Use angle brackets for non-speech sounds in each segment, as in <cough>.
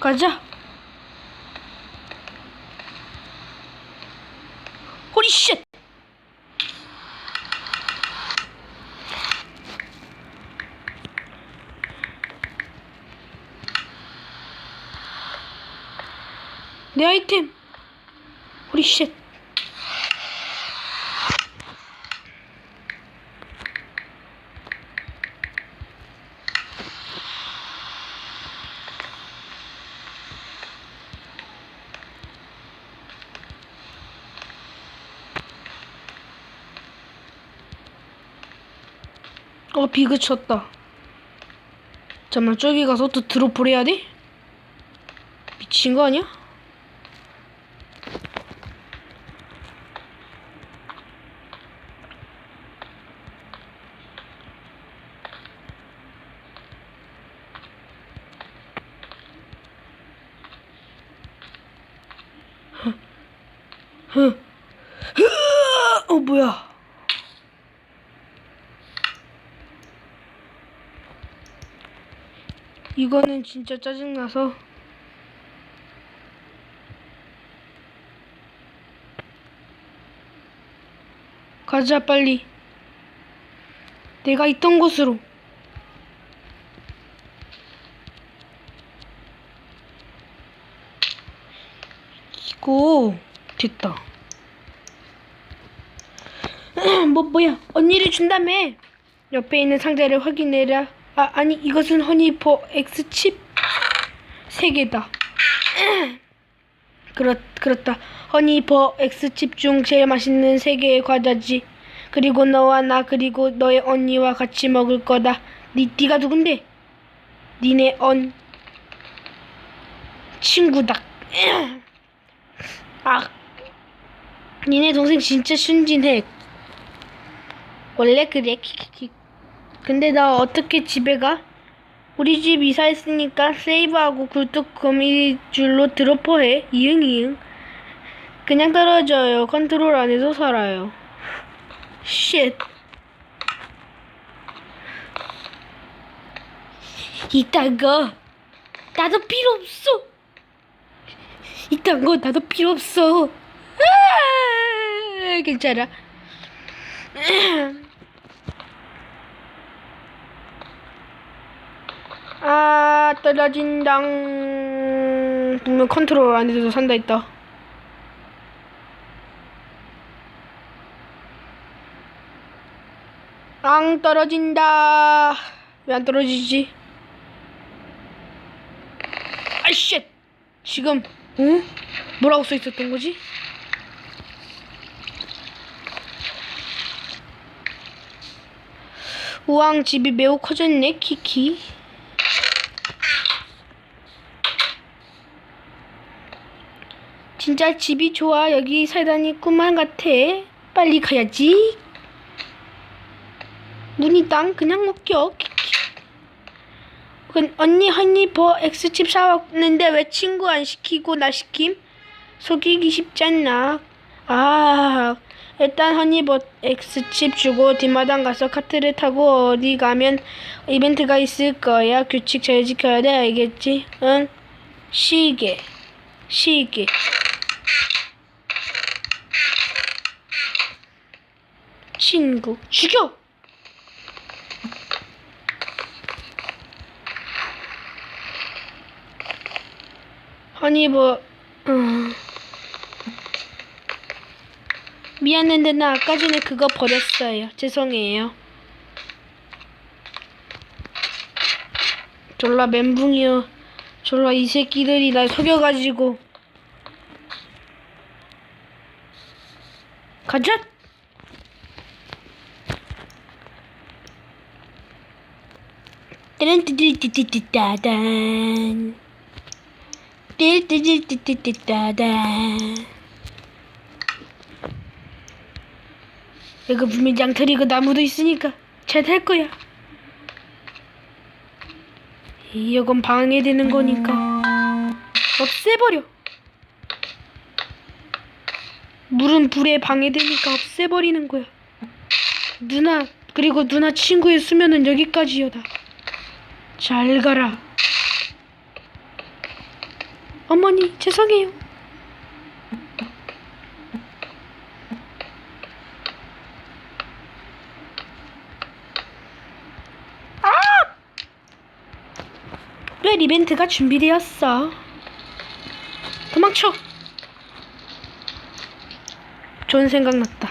가자. 호리 쉣. 내 아이템. 호리 쉣. 어, 비 그 쳤다. 잠깐만, 저기 가서 또 드롭을 해야 돼? 미친 거 아니야? 어, 뭐야. 이거는 진짜 짜증나서. 가자 빨리. 내가 있던 곳으로. 이거 됐다. <clears throat> 뭐 뭐야? 언니를 준다며? 옆에 있는 상자를 확인해라 아 아니 이것은 허니포 X칩 세 개다. 그렇 그렇다. 허니포 X칩 중 제일 맛있는 세 개의 과자지. 그리고 너와 나 그리고 너의 언니와 같이 먹을 거다. 니 니가 누군데? 니네 언 친구다. <clears throat> 아 니네 동생 진짜 순진해. 원래 그래. 키키키 근데 나 어떻게 집에 가? 우리 집 이사했으니까 세이브하고 굴뚝 거미줄로 드로퍼해. 이응 이응. 그냥 떨어져요. 컨트롤 안에서 살아요. 쉣 이딴 거 나도 필요 없어. 이딴 거 나도 필요 없어. 아, 괜찮아 아 떨어진당. 분명 컨트롤 안 돼서 산다 했다. 앙 떨어진다. 왜 안 떨어지지? 아이씨 지금 응? 뭐라고 써 있었던 거지? 우왕 집이 매우 커졌네 키키 진짜 집이 좋아 여기 살다니 꿈만 같아 빨리 가야지 문이 땅 그냥. 그, 언니 허니 버 X칩 사왔는데 왜 친구 안 시키고 나 시킴? 속이기 쉽지 않나 아 일단 허니버 X칩 주고 뒷마당 가서 카트를 타고 어디 가면 이벤트가 있을 거야 규칙 잘 지켜야 돼 알겠지? 응? 시계 시계 친구. 죽여! 허니버 음. 미안한데 나 아까 전에 그거 버렸어요. 죄송해요. 졸라 멘붕이요. 졸라 이 새끼들이 날 속여가지고. 가자 띠른띠띠띠띠따단 띠띠띠띠띠따단 이거 분명 양털이고 나무도 있으니까 잘 될 거야 이건 방해되는 거니까 없애버려 물은 불에 방해되니까 없애버리는 거야 누나 그리고 누나 친구의 수면은 여기까지여다 잘 가라 어머니 죄송해요. 아! 특별 이벤트가 준비되었어. 도망쳐. 좋은 생각 났다.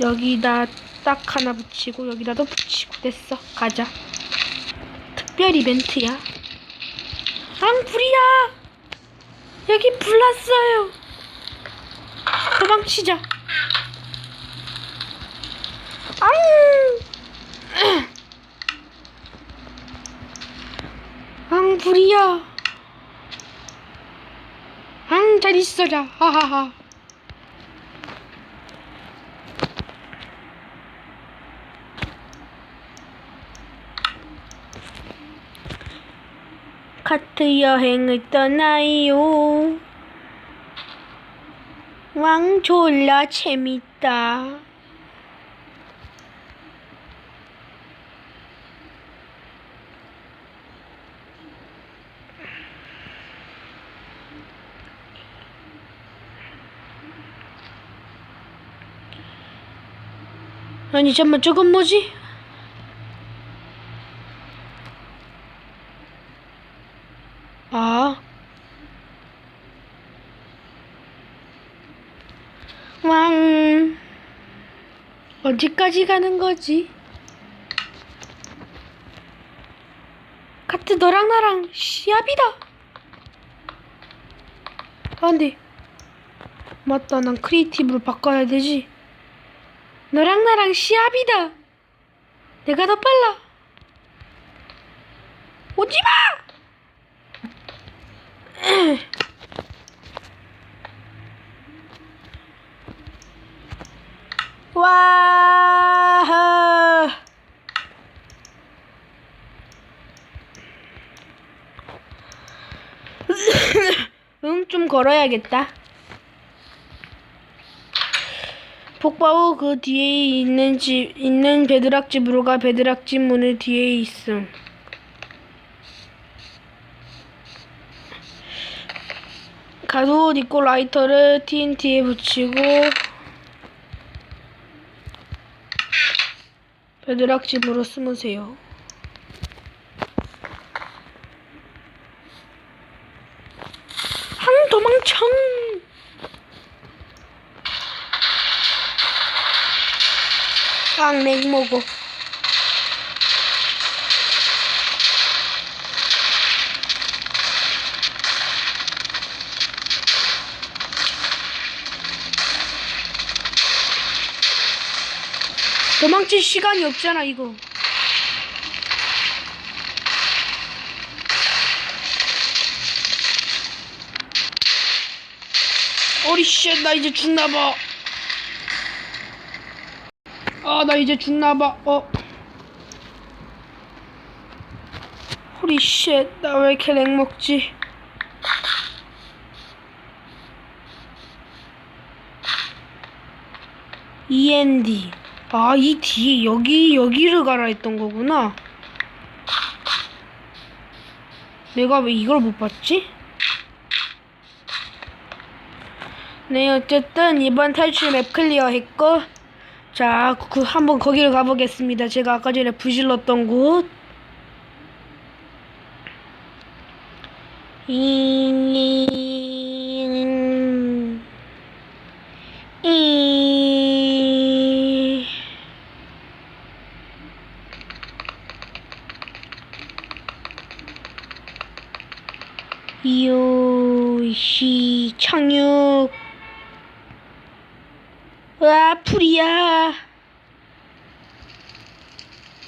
여기다 딱 하나 붙이고 여기다도 붙이고 됐어. 가자. 특별 이벤트야. 앙 불이야. 여기 불 났어요. 도망치자. 앙. 앙 <clears throat> 불이야. 앙 잘 있어라. 하하하. 카트 여행을 떠나요. 왕 졸라 재밌다. 아니 잠만 저건 뭐지? 아. 왕. 어디까지 가는 거지? 카트 너랑 나랑 시합이다. 아, 근데. 맞다. 난 크리에이티브로 바꿔야 되지. 너랑 나랑 시합이다. 내가 더 빨라. 오지 마! <laughs> 와. <laughs> 응, 좀 걸어야겠다. 폭바우 그 뒤에 있는 집 있는 베드락 집으로 가 베드락 집 문을 뒤에 있음. 옷 입고 라이터를 TNT에 붙이고 베드락 집으로 숨으세요. 항 도망쳐. 깡맥 먹어. 도망칠 시간이 없잖아 이거. 어리 쉣, 나 이제 죽나봐. 아, 나 이제 죽나봐. 어. 호리 쉣, 나 왜 이렇게 렉 먹지? END. 아, 이 뒤에 여기, 여기를 가라 했던 거구나. 내가 왜 이걸 못 봤지? 네, 어쨌든 이번 탈출 맵 클리어 했고, 자, 그, 한번 거기를 가보겠습니다. 제가 아까 전에 부질렀던 곳. 잉, 요시 착륙 와 풀이야.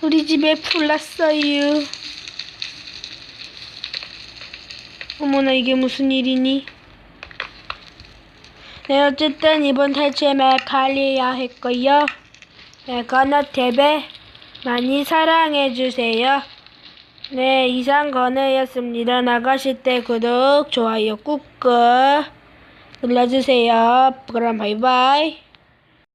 우리 집에 풀 났어요. 어머나 이게 무슨 일이니? 네 어쨌든 이번 맵 칼리야 했고요. 네 건너탭에 많이 사랑해주세요 네, 이상 건우였습니다. 나가실 때 구독, 좋아요 꾹꾹 눌러주세요. 그럼 바이바이.